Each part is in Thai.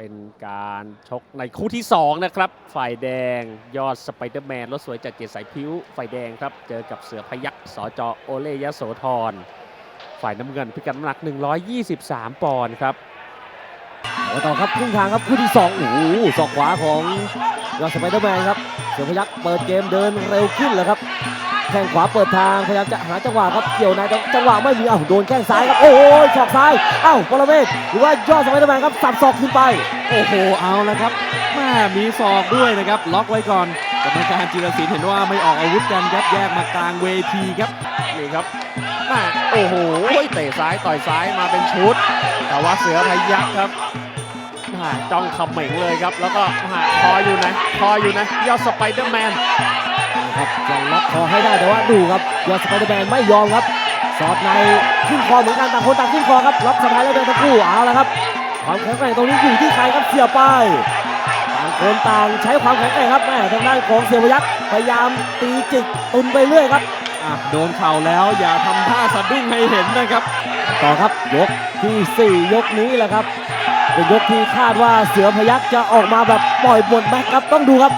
เป็นการชกในคู่ที่ 2 นะครับ ฝ่ายแดงยอดสไปเดอร์แมนรถสวยจากเกียรติสายพิ้ว ฝ่ายแดงครับ เจอกับเสือพยักสจโอเล่ยโสธร ฝ่ายน้ำเงินพิกัดน้ำหนัก 123 ปอนด์ครับแล้วต่อครับครึ่งทางครับคู่ที่2โอ้โหศอกขวาของยอดสไปเดอร์แมนครับเสือพยักเปิดเกมเดินเร็วขึ้นแล้วครับ แข้งขวาเปิดทางพยายามจะหาจังหวะครับเกี่ยวในแต่จังหวะไม่มีอ้าวโดนแข้งซ้ายครับโอ้ยศอกซ้ายอ้าวปรเมศหรือว่ายอดสไปเดอร์แมนครับสับศอกขึ้นไปโอ้โหเอาละครับแม่มีศอกด้วยนะครับ ล็อกไว้ก่อนกรรมการจิรศิลป์เห็นว่าไม่ออกอาวุธกันครับแยกมากลางเวทีครับนี่ครับแม่โอ้โหเตะซ้ายต่อยซ้ายมาเป็นชุด แต่ว่าเสือพยักครับแม่จ้องเขม่งเลยครับ แล้วก็แม่คออยู่นะคออยู่นะยอดสไปเดอร์แมน ครับจะล็อกคอให้ได้แต่ว่าดูครับยอดสไปเดอร์แมนไม่ยอมครับ สอดในขึ้นคอเหมือนกันต่างคนต่างขึ้นคอครับล็อกสะพายแล้วเดินทั้งคู่เอาละครับความแข็งแกร่งตรงนี้อยู่ที่ใครครับเสียบไปต่างคนต่างใช้ความแข็งแกร่งครับแม่ทางด้านของเสียพยักพยายามตีจิกตุนไปเรื่อยครับอะโดนเข่าแล้วอย่าทำท่าสะดุ้งให้เห็นนะครับ ต่อครับยกทีสี่ 4 ยกนี้แหละครับเป็นยกที่คาดว่าเสือพยักจะออกมาแบบปล่อยบนแม็กครับต้องดูครับ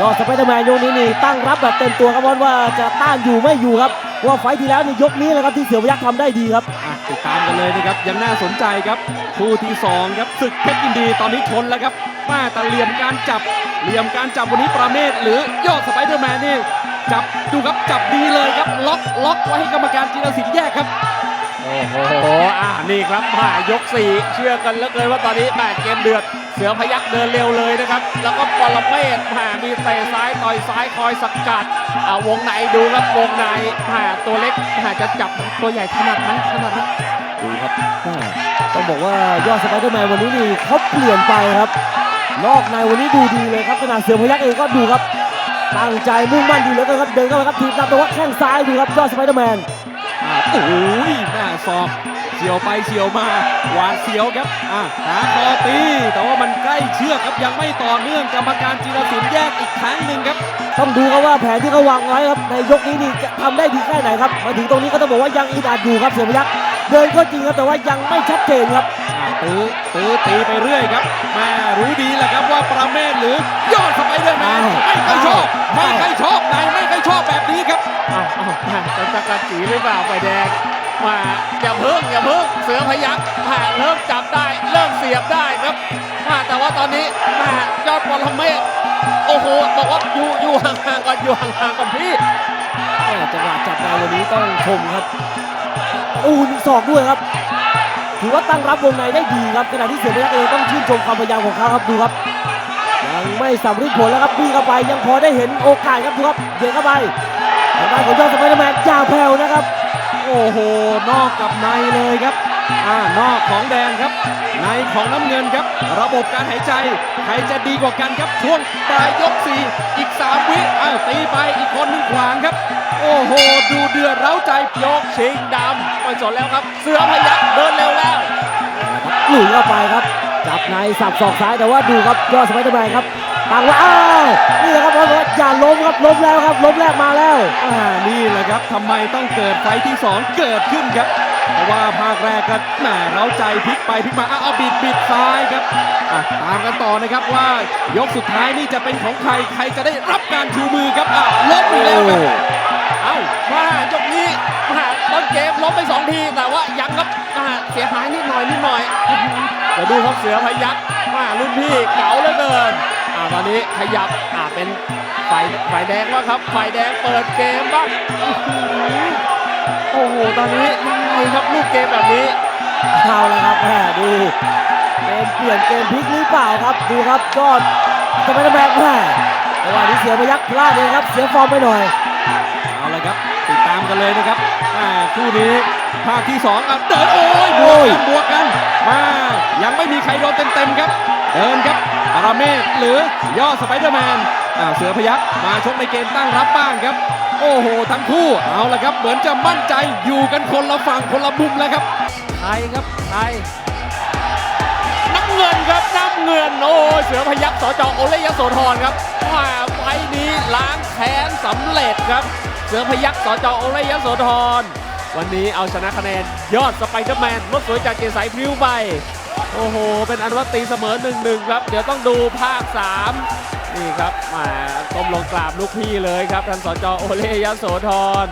ยอดสไปเดอร์แมนยกนี้นี่ตั้งรับแบบเต็มตัวครับเพราะว่าจะต้านอยู่ไม่อยู่ครับเพราะว่าไฟท์ที่แล้วนี่ยกนี้แหละครับที่เสือพยักทำได้ดีครับอะติดตามกันเลยนะครับยังน่าสนใจครับคู่ที่2ครับศึกเพชรยินดีตอนนี้ชนแล้วครับมาแต่เหลี่ยมการจับเหลี่ยมการจับวันนี้ประเมศหรือยอดสไปเดอร์แมนนี่จับดูครับจับดีเลยครับล็อกล็อกไว้ให้กรรมการจิรศิลป์แยกครับโอ้โหอ่านี่ครับมายก4เชื่อกันเหลือเกินว่าตอนนี้แม่เกมเดือด เสือพยักเดินเร็วเลยนะครับ แล้วก็ปรเมศแม่มีเตะซ้ายต่อยซ้ายคอยสกัดอ่าวงในดูครับวงในแม่ตัวเล็กแม่จะจับตัวใหญ่ถนัดไหมถนัดไหมดูครับแม่ต้องบอกว่ายอดสไปเดอร์แมนวันนี้นี่เขาเปลี่ยนไปครับนอกในวันนี้ดูดีเลยครับขนาดเสือพยักเองก็ดูครับตั้งใจมุ่งมั่นดีเหลือเกินครับเดินเข้ามาครับทีมครับแต่ว่าแข้งซ้ายดูครับยอดสไปเดอร์แมนอ่าโอ้ยแม่ศอกเฉียวไปเฉียวมาหวาดเสียวครับอ่าหาคอตีแต่ว่ามันใก ล้เชือกครับยังไม่ต่อเนื่องกรรมการจิรศิลป์แยกอีกครั้งหนึ่งครับ ต้องดูครับว่าแผนที่เขาวางไว้ครับในยกนี้นี่จะทำได้ดีแค่ไหนครับมาถึงตรงนี้ก็ต้องบอกว่ายังอิดอัดอยู่ครับเสือพยักเดินก็จริงครับแต่ว่ายังไม่ชัดเจนครับอ่าตื้อตื้อตีไปเรื่อยครับแม่รู้ดีแหละครับว่าประเมศหรือยอดสไปเดอร์แมนอ้าวไม่ค่อยชอบอ้าวไม่ค่อยชอบไหนไม่ค่อยชอบแบบนี้ครับอ้าวอ้าวแม่เป็นตะการจีหรือเปล่าไฟแดงมาอย่าเพิ่งอย่าเพิ่งเสือพยักแม่เริ่มจับได้ เริ่มเสียบได้ครับ ม่ยอดปรเมศโอ้โหบอกว่าอยู่อยู่ห่างๆก่อนอยู่ห่างๆก่อนพี่แม่จังหวะจับในวันนี้ต้องชมครับอู้หนึ่งศอกด้วยครับ ถือว่าตั้งรับวงในได้ดีครับขณะที่เสือพยักเองต้องชื่นชมความพยายามของเขาครับดูครับ ยังไม่สำเร็จผลแล้วครับพี่เข้าไปยังพอได้เห็นโอกาสครับดูครับเดินเข้าไปทางด้านของยอดสไปเดอร์แมนอย่าแผ่วนะครับ โอ้โหนอกกับในเลยครับอ่า นอกของแดงครับ ในของน้ำเงินครับ ระบบการหายใจ ใครจะดีกว่ากันครับ ช่วงปลายยก4อีก 3 วิอ้าวตีไปอีกคนหนึ่งขวางครับ โอ้โห ดูเดือดเร้าใจยกชิงดำไม่สนแล้วครับ เสือพยักเดินเร็วแล้วหลุยเข้าไปครับ จับในสับศอกซ้ายแต่ว่าดูครับยอดสไปเดอร์แมนครับต่างว่าอ้าวนี่แหละครับเพราะว่าอย่าล้มครับล้มแล้วครับล้มแรกมาแล้วอ่านี่แหละครับทำไมต้องเกิดไฟท์ที่ 2 เกิดขึ้นครับ เพราะว่าภาคแรกก็แหมเร้าใจพลิกไปพลิกมาอ้าวเอาบิดบิดซ้ายครับอะตามกันต่อนะครับว่ายกสุดท้ายนี่จะเป็นของใครใครจะได้รับการชูมือครับอ้าวล้มอีกแล้วครับเอ้ามายกนี้มาต้นเกมล้มไปสองทีแต่ว่ายังครับมาเสียหายนิดหน่อยนิดหน่อยเดี๋ยวดูครับเสือพยักมารุ่นพี่เก๋าเหลือเกินอ่าตอนนี้ขยับอ่าเป็นฝ่ายฝ่ายแดงว่างครับฝ่ายแดงเปิดเกมบ้างอื้อหือโอ้โหตอนนี้ ยังไงครับลูกเกมแบบนี้เอาละครับแหมดูเกมเปลี่ยนเกมพลิกหรือเปล่าครับดูครับยอดสไปเดอร์แมนแหมจังหวะนี้เสียพยักพลาดเองครับเสียฟอร์มไปหน่อยเอาละครับติดตามกันเลยนะครับอ่าคู่นี้ภาคที่2อะเดินโอ้ยบโอ้วกยกันบวกกันมายังไม่มีใครโดนเต็มๆครับ เดินครับปราเมศหรือยอดสไปเดอร์แมนอ่า เสือพยักมาชกในเกมตั้งรับบ้างครับ โอ้โห ทั้งคู่เอาละครับ เหมือนจะมั่นใจอยู่กันคนละฝั่งคนละมุมแล้วครับไทยครับไทยน้ำเงินครับน้ำเงินโอ้เสือพยักสจโอเล่ยโสธรครับมาไฟนี้ล้างแค้นสำเร็จครับ เสือพยักสจโอเล่ยโสธรวันนี้เอาชนะคะแนนยอดสไปเดอร์แมนรถสวยจากเกียร์สายพริ้วไปโอ้โห เป็นอันว่าตีเสมอหนึ่งหนึ่งครับ เดี๋ยวต้องดูภาคสาม นี่ครับหมาต้มลงกราบลูกพี่เลยครับท่านสจโอเล่ยโสธร